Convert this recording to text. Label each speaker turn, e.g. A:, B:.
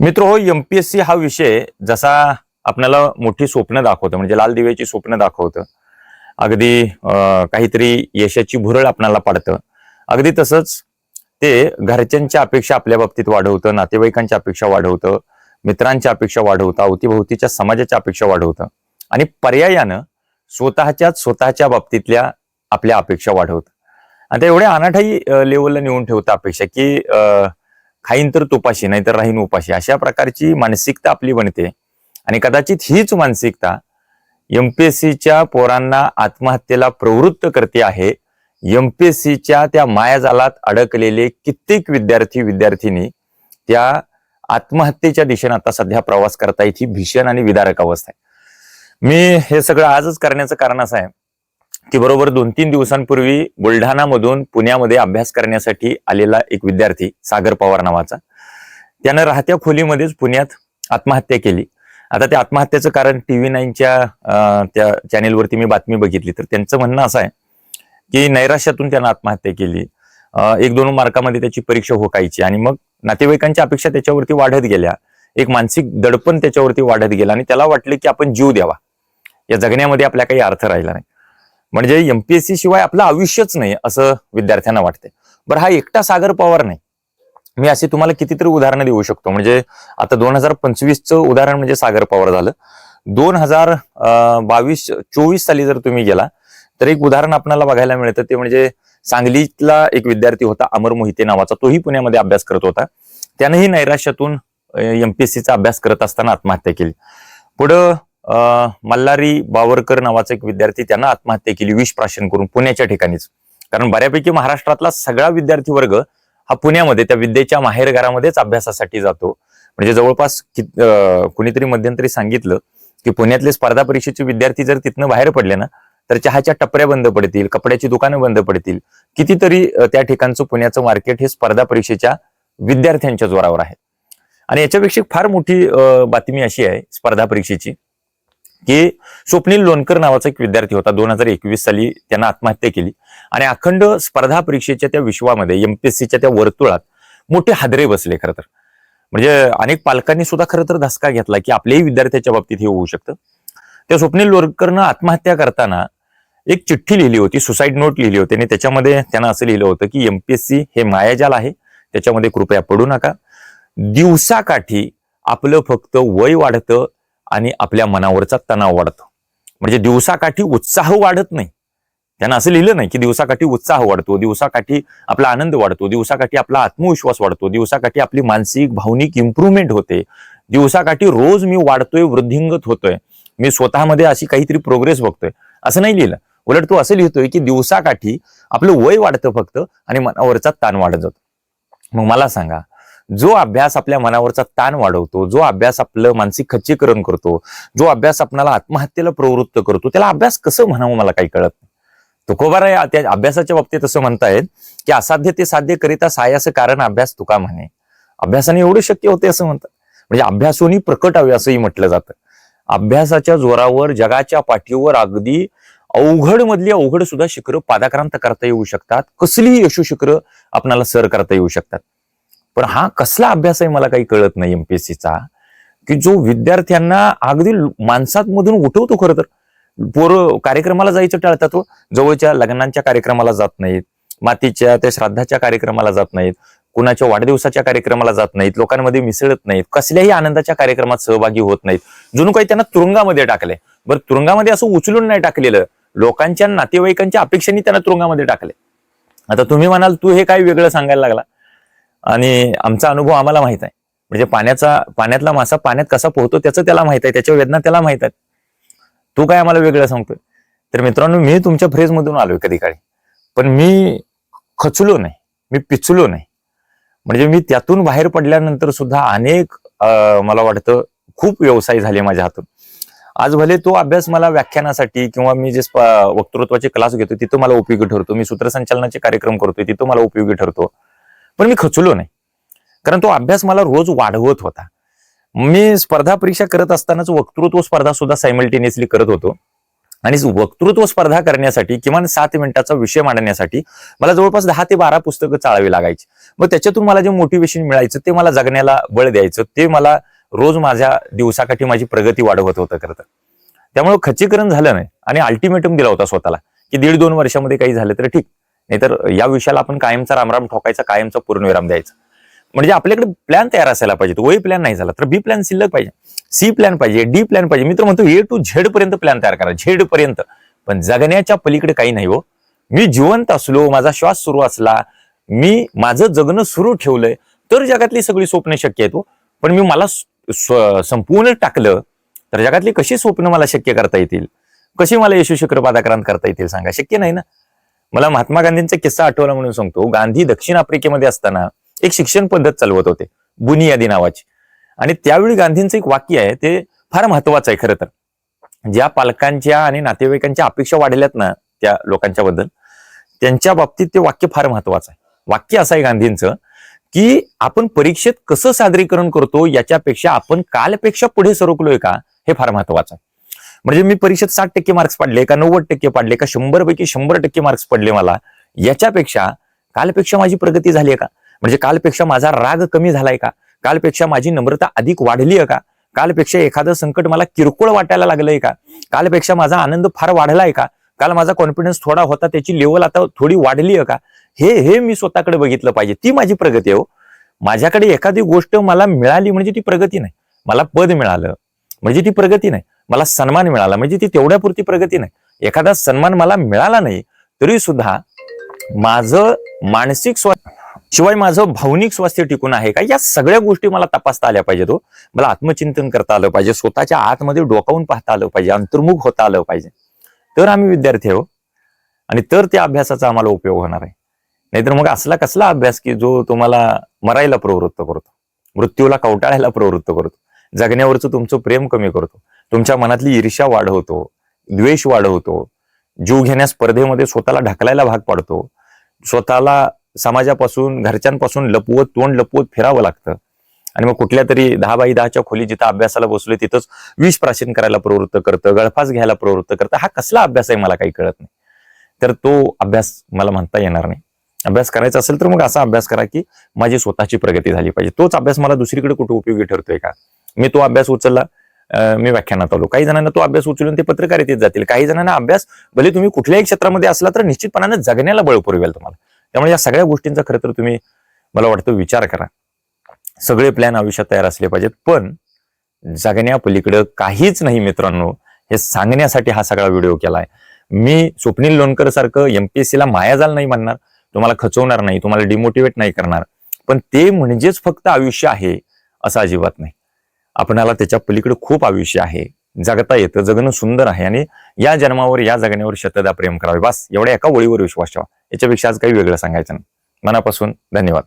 A: मित्र हो एमपीएससी हा विषय जसा आपल्याला मोठी स्वप्न दाखवतं म्हणजे लाल दिव्याची स्वप्न दाखवतं अगदी काहीतरी यशाची भुरळ आपल्याला पाडतं. अगदी तसंच ते घरच्यांच्या अपेक्षा आपल्या बाबतीत वाढवतं नातेवाईकांच्या अपेक्षा वाढवतं मित्रांच्या अपेक्षा वाढवतं अवतीभोवतीच्या समाजाच्या अपेक्षा वाढवतं आणि पर्यायानं स्वतःच्याच स्वतःच्या बाबतीतल्या आपल्या अपेक्षा वाढवतं. आता एवढ्या अनाठाई लेवलला नेऊन ठेवतं अपेक्षा की खाईन तर तुपाशी नाहीतर राहीन उपाशी. अशा प्रकारची मानसिकता आपली बनते. आणि कदाचित हीच मानसिकता एमपीएससीच्या पोरांना आत्महत्येला प्रवृत्त करते आहे. एमपीएससीच्या त्या मायाजालात अडकलेले कित्येक विद्यार्थी विद्यार्थिनी त्या आत्महत्येच्या दिशेने आता सध्या प्रवास करतायत. ही भीषण आणि विदारक अवस्था आहे. मी हे सगळं आजच करण्याचं कारण असं आहे. की बरोबर दोन तीन दिवसांपूर्वी बुलढाणामधून पुण्यामध्ये अभ्यास करण्यासाठी आलेला एक विद्यार्थी सागर पवार नावाचा. त्यानं राहत्या खोलीमध्येच पुण्यात आत्महत्या केली. आता त्या आत्महत्याचं कारण टीव्ही नाईनच्या त्या चॅनेलवरती मी बातमी बघितली. तर त्यांचं म्हणणं असं आहे की नैराश्यातून त्यानं आत्महत्या केली. एक दोन मार्कामध्ये त्याची परीक्षा होकायची आणि मग नातेवाईकांच्या अपेक्षा त्याच्यावरती वाढत गेल्या. एक मानसिक दडपण त्याच्यावरती वाढत गेलं आणि त्याला वाटलं की आपण जीव द्यावा. या जगण्यामध्ये आपल्या काही अर्थ राहिला नाही. म्हणजे एमपीएससी शिवाय आपलं आयुष्यच नाही असं विद्यार्थ्यांना वाटते बरं हा एकटा सागर पवार नाही. मी अशी तुम्हाला कितीतरी उदाहरणं देऊ शकतो. म्हणजे आता दोन हजार पंचवीसचं उदाहरण म्हणजे सागर पवार झालं. दोन हजार बावीस चोवीस साली जर तुम्ही गेला तर एक उदाहरण आपल्याला बघायला मिळतं. ते म्हणजे सांगलीतला एक विद्यार्थी होता अमर मोहिते नावाचा. तोही पुण्यामध्ये अभ्यास करत होता. त्यानंही नैराश्यातून एमपीएससीचा अभ्यास करत असताना आत्महत्या केली. पुढं मल्हारी बावरकर नावाचा एक विद्यार्थी त्यांना आत्महत्या केली विष प्राशन करून पुण्याच्या ठिकाणीच. कारण बऱ्यापैकी महाराष्ट्रातला सगळा विद्यार्थी वर्ग हा पुण्यामध्ये त्या विद्येच्या माहेरघरामध्येच अभ्यासासाठी जातो. म्हणजे जवळपास कि- कुणीतरी मध्यंतरी सांगितलं की पुण्यातले स्पर्धा परीक्षेचे विद्यार्थी जर तिथनं बाहेर पडले ना तर चहाच्या टपऱ्या बंद पडतील कपड्याची दुकानं बंद पडतील. कितीतरी त्या ठिकाणचं पुण्याचं मार्केट हे स्पर्धा परीक्षेच्या विद्यार्थ्यांच्या जोरावर आहे. आणि याच्यापेक्षा फार मोठी बातमी अशी आहे स्पर्धा परीक्षेची. की स्वप्नील लोणकर नावाचा एक विद्यार्थी होता. दोन हजार एकवीस साली त्यांना आत्महत्या केली. आणि अखंड स्पर्धा परीक्षेच्या त्या विश्वामध्ये एमपीएससीच्या त्या वर्तुळात मोठे हादरे बसले खरं तर. म्हणजे अनेक पालकांनी सुद्धा खरं तर धसका घेतला की आपल्याही विद्यार्थ्याच्या बाबतीत हे होऊ शकतं. त्या स्वप्नील लोणकरनं आत्महत्या करताना एक चिठ्ठी लिहिली होती सुसाईड नोट लिहिली होती. आणि त्याच्यामध्ये त्यांना असं लिहिलं होतं की एमपीएससी हे मायाजाल आहे. त्याच्यामध्ये कृपया पडू नका. दिवसाकाठी आपलं फक्त वय वाढतं आणि आपल्या मनावरचा तणाव वाढतो. म्हणजे दिवसाकाठी उत्साह वाढत नाही. त्यांना असं लिहिलं नाही की दिवसाकाठी उत्साह वाढतो दिवसाकाठी आपला आनंद वाढतो दिवसाकाठी आपला आत्मविश्वास वाढतो दिवसाकाठी आपली मानसिक भावनिक इम्प्रुव्हमेंट होते. दिवसाकाठी रोज मी वाढतोय वृद्धिंगत होतोय. मी स्वतःमध्ये अशी काहीतरी प्रोग्रेस बघतोय. असं नाही लिहिलं. उलट तो असं लिहितोय की दिवसाकाठी आपलं वय वाढतं फक्त आणि मनावरचा ताण वाढत जातो. मग मला सांगा जो अभ्यास आपल्या मनावरचा ताण वाढवतो जो अभ्यास आपलं मानसिक खच्चीकरण करतो जो अभ्यास आपणाला आत्महत्येला प्रवृत्त करतो त्याला अभ्यास कसं म्हणावं मला काही कळत नाही. तुकोबाराय त्या अभ्यासाच्या बाबतीत असं म्हणतायत की असाध्य ते साध्य करिता सायाचं कारण अभ्यास तुका म्हणे. अभ्यासाने एवढं शक्य होते असं म्हणतात. म्हणजे अभ्यासोनी प्रकटावे असंही म्हटलं जातं. अभ्यासाच्या जोरावर जगाच्या पाठीवर अगदी अवघड मधली अवघड सुद्धा शिखरं पादाक्रांत करता येऊ शकतात. कसलीही यशू शिखरं आपणाला सर करता येऊ शकतात. पण हा कसला अभ्यास आहे मला काही कळत नाही एमपीएससीचा की जो विद्यार्थ्यांना अगदी माणसांमधून उठवतो खरं तर. पोरं कार्यक्रमाला जायचं टाळतात तो जवळच्या लग्नांच्या कार्यक्रमाला जात नाहीत. मातीच्या त्या श्राद्धाच्या कार्यक्रमाला जात नाहीत. कुणाच्या वाढदिवसाच्या कार्यक्रमाला जात नाहीत. लोकांमध्ये मिसळत नाहीत. कसल्याही आनंदाच्या कार्यक्रमात सहभागी होत नाहीत. जणू काही त्यांना तुरुंगामध्ये टाकले बरं तुरुंगामध्ये असं उचलून नाही टाकलेलं. लोकांच्या नातेवाईकांच्या अपेक्षेने त्यांना तुरुंगामध्ये टाकले आता तुम्ही म्हणाल तू हे काय वेगळं सांगायला लागला? आणि आमचा अनुभव आम्हाला माहीत आहे. म्हणजे पाण्याचा पाण्यातला मासा पाण्यात कसा पोहतो त्याचं त्याला माहीत आहे त्याच्या वेदना त्याला माहीत आहेत. तू काय आम्हाला वेगळं सांगतोय? तर मित्रांनो मी तुमच्या फ्रेजमधून आलोय कधी काळी. पण मी खचलो नाही. मी पिचलो नाही. म्हणजे मी त्यातून बाहेर पडल्यानंतर सुद्धा अनेक मला वाटतं खूप व्यवसाय झाले माझ्या हातून. आज भले तो अभ्यास मला व्याख्यानासाठी किंवा मी जे वक्तृत्वाचे क्लास घेतो तिथं मला उपयोगी ठरतो. मी सूत्रसंचालनाचे कार्यक्रम करतोय तिथं मला उपयोगी ठरतो. पण मी खचलो नाही. कारण तो अभ्यास मला रोज वाढवत होता. मी स्पर्धा परीक्षा करत असतानाच वक्तृत्व स्पर्धा सुद्धा सायमल्टेनियसली करत होतो. आणि वक्तृत्व स्पर्धा करण्यासाठी किमान सात मिनिटाचा विषय मांडण्यासाठी मला जवळपास दहा ते बारा पुस्तकं चाळावी लागायची. मग त्याच्यातून मला जे मोटिवेशन मिळायचं ते मला जगण्याला बळ द्यायचं ते मला रोज माझ्या दिवसाकाठी माझी प्रगती वाढवत होतं खरं तर. त्यामुळे खच्चीकरण झालं नाही. आणि अल्टिमेटम दिला होता स्वतःला की दीड दोन वर्षामध्ये काही झालं तर ठीक. नाहीतर या विषयाला आपण कायमचा रामराम ठोकायचा कायमचा पूर्णविराम द्यायचा. म्हणजे आपल्याकडे प्लॅन तयार असायला पाहिजे. वही प्लॅन नाही झाला तर बी प्लॅन शिल्लक पाहिजे. सी प्लॅन पाहिजे डी प्लॅन पाहिजे. मी तर म्हणतो ए टू झेड पर्यंत प्लॅन तयार करा. झेड पर्यंत. पण जगण्याच्या पलीकडे काही नाही हो. मी जिवंत असलो माझा श्वास सुरू असला मी माझं जगणं सुरू ठेवलंय तर जगातली सगळी स्वप्न शक्य आहेत हो. पण मी मला स्व- संपूर्ण टाकलं तर जगातली कशी स्वप्न मला शक्य करता येतील? कशी मला यशू शिखर करता येतील सांगा? शक्य नाही ना? मला महात्मा गांधींचा किस्सा आठवला म्हणून सांगतो. गांधी दक्षिण आफ्रिकेमध्ये असताना एक शिक्षण पद्धत चालवत होते. बुनियादी नावाची. आणि त्यावेळी गांधींचं एक वाक्य आहे ते फार महत्वाचं आहे खरं तर. ज्या पालकांच्या आणि नातेवाईकांच्या अपेक्षा वाढल्यात ना त्या लोकांच्या बद्दल त्यांच्या बाबतीत ते वाक्य फार महत्वाचं आहे. वाक्य असं आहे गांधींचं की आपण परीक्षेत कसं सादरीकरण करतो याच्यापेक्षा आपण कालपेक्षा पुढे सरकलोय का हे फार महत्वाचं आहे. म्हणजे मी परीक्षेत साठ टक्के मार्क्स पडले का नव्वद टक्के पडले का शंभर पैकी शंभर टक्के मार्क्स पडले मला याच्यापेक्षा कालपेक्षा माझी प्रगती झाली आहे का? म्हणजे कालपेक्षा माझा राग कमी झालाय का? कालपेक्षा माझी नम्रता अधिक वाढली आहे का? कालपेक्षा एखादं संकट मला किरकोळ वाटायला लागलंय का? कालपेक्षा माझा आनंद फार वाढलाय का? काल माझा कॉन्फिडन्स थोडा होता त्याची लेवल आता थोडी वाढली आहे का? हे हे मी स्वतःकडे बघितलं पाहिजे. ती माझी प्रगती आहे हो. माझ्याकडे एखादी गोष्ट मला मिळाली म्हणजे ती प्रगती नाही. मला पद मिळालं म्हणजे ती प्रगती नाही. मला सन्मान मिळाला. म्हणजे ती तेवढ्यापुरती प्रगती नाही. एखादा सन्मान मला मिळाला नाही तरी सुद्धा माझं मानसिक स्वास्थ्य शिवाय माझं भावनिक स्वास्थ्य टिकून आहे का? या सगळ्या गोष्टी मला तपासता आल्या पाहिजे तो हो. मला आत्मचिंतन करता आलं पाहिजे. स्वतःच्या आतमध्ये डोकावून पाहता आलं पाहिजे. अंतर्मुख होता आलं पाहिजे. तर आम्ही विद्यार्थी हो आणि तर त्या अभ्यासाचा आम्हाला उपयोग होणार आहे. नाहीतर मग असला कसला अभ्यास की जो तुम्हाला मरायला प्रवृत्त करतो. मृत्यूला कवटाळायला प्रवृत्त करतो. जगण्यावरचं तुमचं प्रेम कमी करतो. तुमच्या मनातली ईर्ष्या वाढवतो द्वेष वाढवतो जीव घेण्या स्पर्धेमध्ये स्वतःला ढकलायला भाग पाडतो. स्वतःला समाजापासून घरच्यांपासून लपवत तोंड लपवत फिरावं लागतं. आणि मग कुठल्या तरी दहा बाय दहाच्या खोली जिथं अभ्यासाला बसले तिथंच विष प्राशन करायला प्रवृत्त करतं गळफास घ्यायला प्रवृत्त करतं. हा कसला अभ्यास आहे मला काही कळत नाही. तर तो अभ्यास मला म्हणता येणार नाही. अभ्यास करायचा असेल तर मग असा अभ्यास करा की माझी स्वतःची प्रगती झाली पाहिजे. तोच अभ्यास मला दुसरीकडे कुठे उपयोगी ठरतोय का? मी तो अभ्यास उचलला मी व्याख्यानात आलो. काही जणांना तो अभ्यास उचलून ते पत्रकारितेत जातील. काही जणांना अभ्यास भले तुम्ही कुठल्याही क्षेत्रामध्ये असला तर निश्चितपणाने जगण्याला बळ पुरवेल तुम्हाला. त्यामुळे या सगळ्या गोष्टींचा खरं तर तुम्ही मला वाटतं विचार करा. सगळे प्लॅन आयुष्यात तयार असले पाहिजेत पण जगण्यापलीकडं काहीच नाही मित्रांनो. हे सांगण्यासाठी हा सगळा व्हिडिओ केलाय. मी स्वप्नील लोणकर सारखं एमपीएससी ला मायाजाल नाही म्हणणार. तुम्हाला खचवणार नाही तुम्हाला डिमोटिवेट नाही करणार. पण ते म्हणजेच फक्त आयुष्य आहे असं अजिबात नाही. आपणाला त्याच्या पलीकडे खूप आयुष्य आहे. जगता येतं जगणं सुंदर आहे आणि या जन्मावर या जगण्यावर शतदा प्रेम करावे. बस एवढ्या एका ओळीवर विश्वास ठेवा. याच्यापेक्षा आज काही वेगळं सांगायचं मनापासून धन्यवाद.